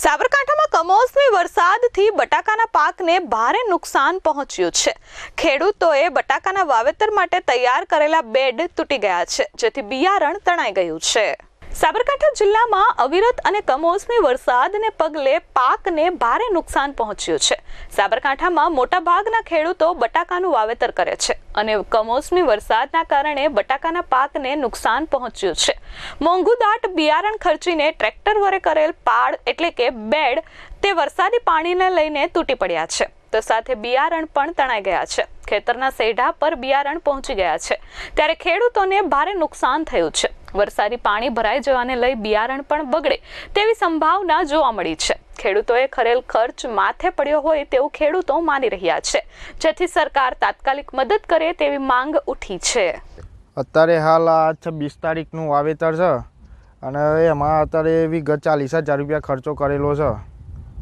સાબરકાંઠામાં કમોસમી વરસાદથી બટાકાના પાકને ભારે નુકસાન પહોંચ્યું છે. ખેડૂતોએ બટાકાના વાવેતર માટે તૈયાર કરેલા બેડ તૂટી ગયા છે, જેથી બિયારણ તણાઈ ગયું છે. સાબરકાંઠા જિલ્લામાં અવિરત અને કમોસમી વરસાદને પગલે પાકને ભારે નુકસાન પહોંચ્યું છે. સાબરકાંઠામાં મોટાભાગના ખેડૂતો બટાકાનું વાવેતર કરે છે અને કમોસમી વરસાદના કારણે બટાકાના પાકને નુકસાન પહોંચ્યું છે. મોંઘુદાટ બિયારણ ખર્ચીને ટ્રેક્ટર વરે કરેલ પાડ એટલે કે બેડ તે વરસાદી પાણીને લઈને તૂટી પડ્યા છે. તો સાથે બિયારણ પણ તણાઈ ગયા છે. ખેતરના સેઢા પર બિયારણ પહોંચી ગયા છે. ત્યારે ખેડૂતોને ભારે નુકસાન થયું છે. વરસાદી પાણી ભરાઈ જવાને લઈ બિયારણ પણ બગડે તેવી સંભાવના જોવા મળી છે. ખેડૂતોએ ખરેલ ખર્ચ માથે પડ્યો હોય તેવું ખેડૂતો માની રહ્યા છે. જેથી સરકાર તાત્કાલિક મદદ કરે તેવી માંગ ઉઠી છે. અત્યારે હાલ આ છવ્વીસ તારીખનું વાવેતર છે અને એમાં અત્યારે એવી ચાલીસ હજાર રૂપિયા ખર્ચો કરેલો છે.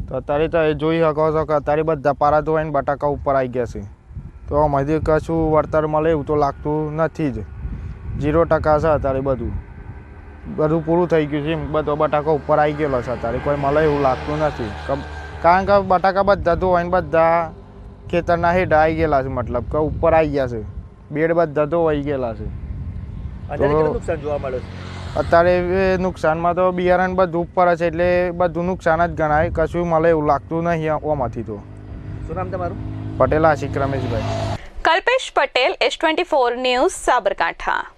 તો અત્યારે તો એ જોઈ શકો છો કે અત્યારે બધા પારા ધોવાઈને બટાકા ઉપર આવી ગયા છે. તો આમાંથી કશું વળતર મળે એવું તો લાગતું નથી જ. ઝીરો ટકા છે અત્યારે બધું. બધું પૂરું થઈ ગયું છે એમ. બધો બટાકા ઉપર આવી ગયેલો છે અત્યારે. કોઈ મળે એવું લાગતું નથી. કારણ કે બટાકા બધા ધોવાઈને બધા ખેતરના હેઠ આવી ગયેલા છે મતલબ કે ઉપર આવી ગયા છે. બેડ બધા ધોવાઈ ગયેલા છે. અત્યારે તો- જોવા મળે છે? અત્યારે નુકસાનમાં તો બિયારણ બધું ઉપર છે એટલે બધું નુકસાન જ ગણાય. કશું મળે એવું લાગતું નહીં ઓમાંથી તો. શું નામ તમારું? Patel Ashik Rameshbhai. Kalpesh Patel S twenty four news Sabarkantha.